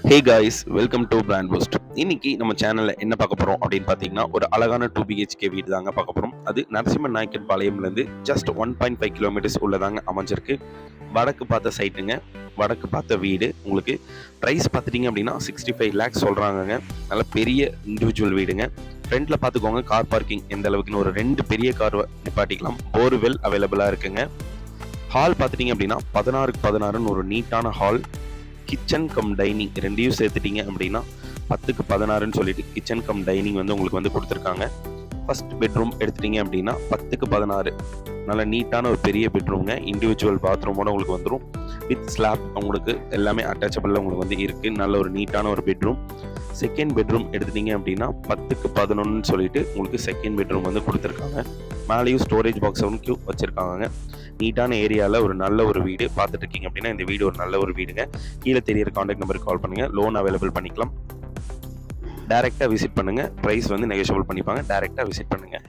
Hey guys welcome to brand post இன்னைக்கு நம்ம சேனல்ல என்ன பார்க்க போறோம் அப்படின்னு பார்த்தீங்கன்னா ஒரு அழகான டூ பிஹெச்கே வீடு தாங்க பார்க்க போறோம். அது நரசிம்ம நாயக்கன் பாளையம்லேருந்து just one point five kilometres உள்ளதாங்க அமைஞ்சிருக்கு. வடக்கு பார்த்த சைட்டுங்க வடக்கு பார்த்த வீடு. உங்களுக்கு ப்ரைஸ் பார்த்துட்டீங்க அப்படின்னா சிக்ஸ்டி ஃபைவ் லேக்ஸ் சொல்கிறாங்கங்க நல்ல பெரிய இண்டிவிஜுவல் வீடுங்க. ஃப்ரண்ட்டில் பார்த்துக்கோங்க கார் பார்க்கிங் எந்த அளவுக்குன்னு ஒரு ரெண்டு பெரிய கார் நிப்பாட்டிக்கலாம். போர்வெல் அவைலபிளாக இருக்குங்க. ஹால் பார்த்துட்டீங்க அப்படின்னா பதினாறுக்கு பதினாறுன்னு ஒரு நீட்டான ஹால் கிச்சன் கம் டைனிங் ரெண்டையும் சேர்த்துட்டீங்க அப்படின்னா பத்துக்கு பதினாறுன்னு சொல்லிட்டு கிச்சன் கம் டைனிங் வந்து உங்களுக்கு வந்து கொடுத்துருக்காங்க. ஃபர்ஸ்ட் பெட்ரூம் எடுத்துட்டீங்க அப்படின்னா பத்துக்கு பதினாறு. நல்ல நீட்டான ஒரு பெரிய பெட்ரூம்ங்க இண்டிவிஜுவல் பாத்ரூமோட உங்களுக்கு வந்துடும் வித் ஸ்லாப் உங்களுக்கு எல்லாமே அட்டாச்சபிளில் உங்களுக்கு வந்து இருக்குது நல்ல ஒரு நீட்டான ஒரு பெட்ரூம் செகண்ட் பெட்ரூம் எடுத்துட்டீங்க அப்படின்னா பத்துக்கு பதினொன்னு சொல்லிட்டு உங்களுக்கு செகண்ட் பெட்ரூம் வந்து கொடுத்துருக்காங்க. மேலேயும் ஸ்டோரேஜ் பாக்ஸ் வந்து வச்சுருக்காங்க. நீட்டான ஏரியாவில் ஒரு நல்ல ஒரு வீடு பார்த்துட்டு இருக்கீங்க அப்படின்னா இந்த வீடு ஒரு நல்ல ஒரு வீடுங்க. கீழே தெரியற காண்டாக்ட் நம்பருக்கு கால் பண்ணுங்கள் லோன் அவைலபிள் பண்ணிக்கலாம். டேரெக்டாக விசிட் பண்ணுங்கள் ப்ரைஸ் வந்து நெகோஷியபிள் பண்ணிப்பாங்க. டேரெக்டாக விசிட் பண்ணுங்கள்